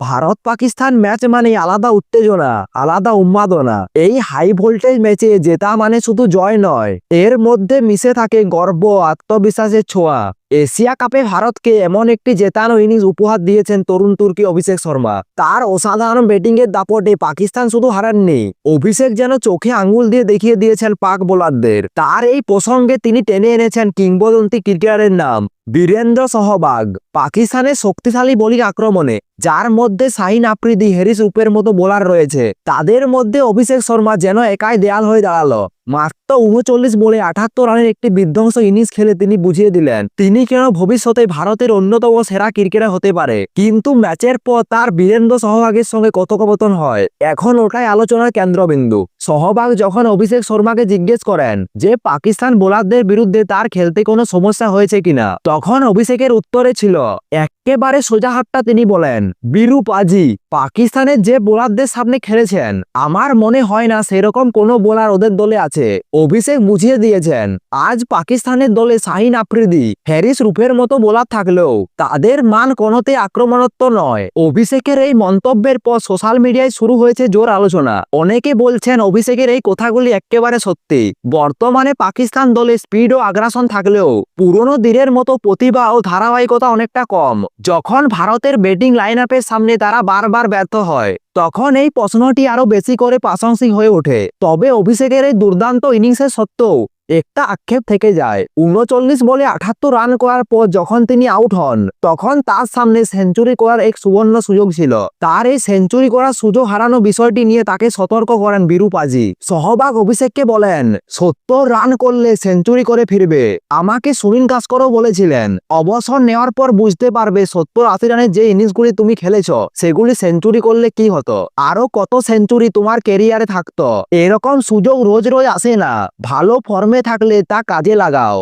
Bharat Pakistan match মানে আলাদা উত্তেজনা, আলাদা উন্মাদনা। এই হাই ভোল্টেজ ম্যাচে জেতা মানে শুধু জয় নয়, এর মধ্যে মিশে থাকে গর্ব, আত্মবিশ্বাসের ছোঁয়া। এশিয়া কাপে ভারতকে এমন একটি জেতানো ইনিংস উপহার দিয়েছেন তরুণ তুর্কি অভিষেক শর্মা। তার অসাধারণ ব্যাটিং এর দাপটে পাকিস্তান শুধু হারাননি, অভিষেক যেন চোখে আঙ্গুল দিয়ে দেখিয়ে দিয়েছেন পাক বোলারদের। তার এই প্রসঙ্গে তিনি টেনে এনেছেন কিংবদন্তি ক্রিকেটারের নাম, বীরেন্দ্র সহবাগ। পাকিস্তানের শক্তিশালী বোলিং আক্রমণে, যার মধ্যে শাহিন আফ্রিদি, হ্যারিস রূপের মতো বোলার রয়েছে, তাদের মধ্যে অভিষেক শর্মা যেন একাই দেয়াল হয়ে দাঁড়াল। মাত্র উনচল্লিশ বলে আঠাত্তর রানের একটি বিধ্বংস ইনিংস খেলে তিনি বুঝিয়ে দিলেন, তিনি কেন ভবিষ্যতে ভারতের অন্যতম সেরা ক্রিকেটার হতে পারে। কিন্তু ম্যাচের পর তার বীরেন্দ্র সহভাগের সঙ্গে কথোপকথন হয়। এখন ওটাই আলোচনার কেন্দ্রবিন্দু। সহবাগ যখন অভিষেক শর্মাকে জিজ্ঞেস করেন যে পাকিস্তান বোলারদের বিরুদ্ধে তার খেলতে কোনো সমস্যা হয়েছে কিনা, তখন অভিষেকের উত্তরে ছিল, একেবারে সোজা হাতটা তিনি বলেন বিরু পাজি পাকিস্তানের যে বোলারদের সামনে খেলেছেন, আমার মনে হয় না সেরকম কোনো বোলার ওদের দলে আছে। অভিষেক বুঝিয়ে দিয়েছেন, আজ পাকিস্তানের দলে শাহিন আফ্রিদি, হ্যারিস রুফের মতো বোলার থাকলেও তাদের মান কোনোতে আক্রমণাত্মক নয়। অভিষেকের এই মন্তব্যের পর সোশ্যাল মিডিয়ায় শুরু হয়েছে জোর আলোচনা। অনেকে বলছেন অভিষেকের এই কথাগুলি একেবারে সত্যি। বর্তমানে পাকিস্তান দলে স্পিড ও আগ্রাসন থাকলেও পুরনো দিনের মতো প্রতিভা ও ধারাবাহিকতা অনেকটা কম। যখন ভারতের ব্যাটিং লাইন সামনে তারা বারবার ব্যর্থ হয়, তখন এই প্রশ্নটি আরও বেশি করে প্রাশংসিক হয়ে ওঠে। তবে অভিষেকের এই দুর্দান্ত ইনিংসের সত্ত্বেও একটা আক্ষেপ থেকে যায়। উনচল্লিশ বলে আঠাত্তর রান করার পর যখন তিনি আউট হন, তখন তার সামনে সেঞ্চুরি করার এক সুবর্ণ সুযোগ ছিল। তার এই সেঞ্চুরি করার সুযোগ হারানো বিষয়টি নিয়ে তাকে সতর্ক করেন বিরূপাজি সহবাগ অভিষেককে বলেন, সত্তর রান করলে সেঞ্চুরি করে ফিরবে। আমাকে সুনীল কাস্করও বলেছিলেন, অবসর নেওয়ার পর বুঝতে পারবে সত্তর আশি রানের যে ইনিংসগুলি তুমি খেলেছ, সেগুলি সেঞ্চুরি করলে কি হতো? আরও কত সেঞ্চুরি তোমার কেরিয়ারে থাকতো? এরকম সুযোগ রোজ রোজ আসে না। ভালো ফর্মে থাকলে তা কাজে লাগাও।